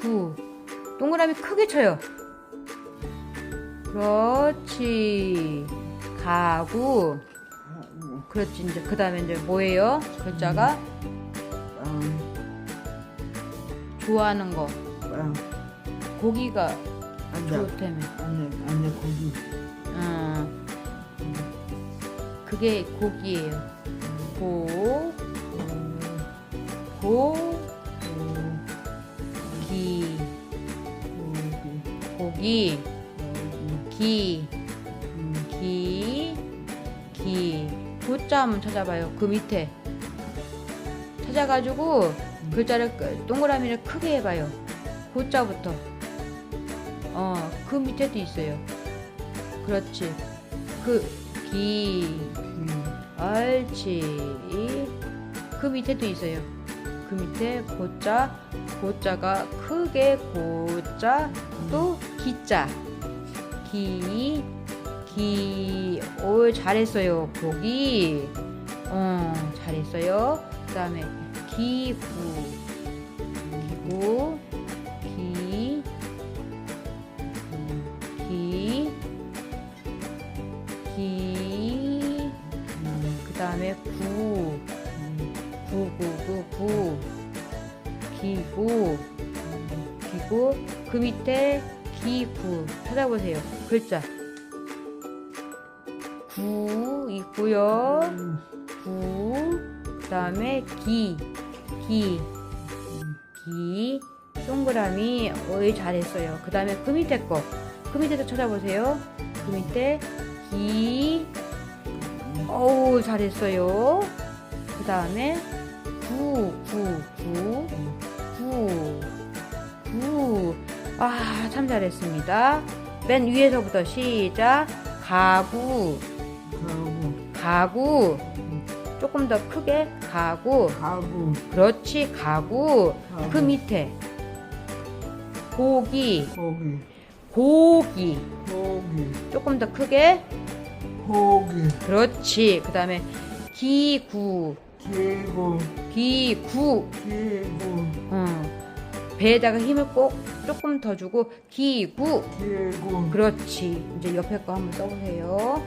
구. 동그라미 크게 쳐요. 그렇지. 가구. 그렇지. 이제 그 다음에 이제 뭐예요? 글자가 빵. 좋아하는 거. 빵. 고기가 앉아. 좋다며. 안에 안에 고기. 어. 그게 고기예요. 고, 고, 고기. 기, 음, 기, 기. 고자 한번 찾아봐요. 그 밑에. 찾아가지고 글자를 끄- 동그라미를 크게 해봐요. 고자부터. 어, 그 밑에도 있어요. 그렇지. 그, 기, 기. 옳지. 그 밑에도 있어요. 그 밑에 고자, 고자가 크게 고자, 또 기자. 기, 기, 오, 잘했어요. 고기. 어, 잘했어요. 그 다음에 기구, 기구, 기, 기, 기, 그 다음에 구, 구 구 구 구 기구 기구 그 밑에 기구 찾아보세요 글자 구 있고요 음, 구 그다음에 기 기, 기, 동그라미, 어이, 잘했어요. 그 다음에 그 밑에 거. 그 밑에도 찾아보세요. 그 밑에, 기, 어우, 잘했어요. 그 다음에, 구, 구, 구, 구, 구. 아, 참 잘했습니다. 맨 위에서부터 시작. 가구, 가구. 가구. 조금 더 크게, 가구. 가구. 그렇지, 가구. 가구. 그 밑에. 고기, 고기. 고기. 고기. 조금 더 크게. 고기. 그렇지. 그 다음에 기구, 기구. 기구. 기구. 어. 배에다가 힘을 꼭 조금 더 주고, 기구. 기구. 그렇지. 이제 옆에 거 한번 써보세요.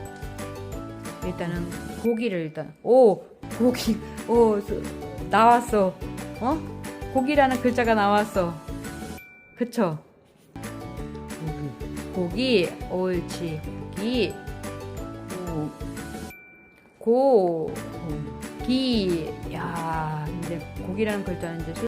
일단은 고기를 일단. 오, 고기. 오, 스- 나왔어. 어? 고기라는 글자가 나왔어. 그쵸? 고기. 고기. 옳지. 고기. 고. 고. 고. 기. 야, 이제 고기라는 글자는 이제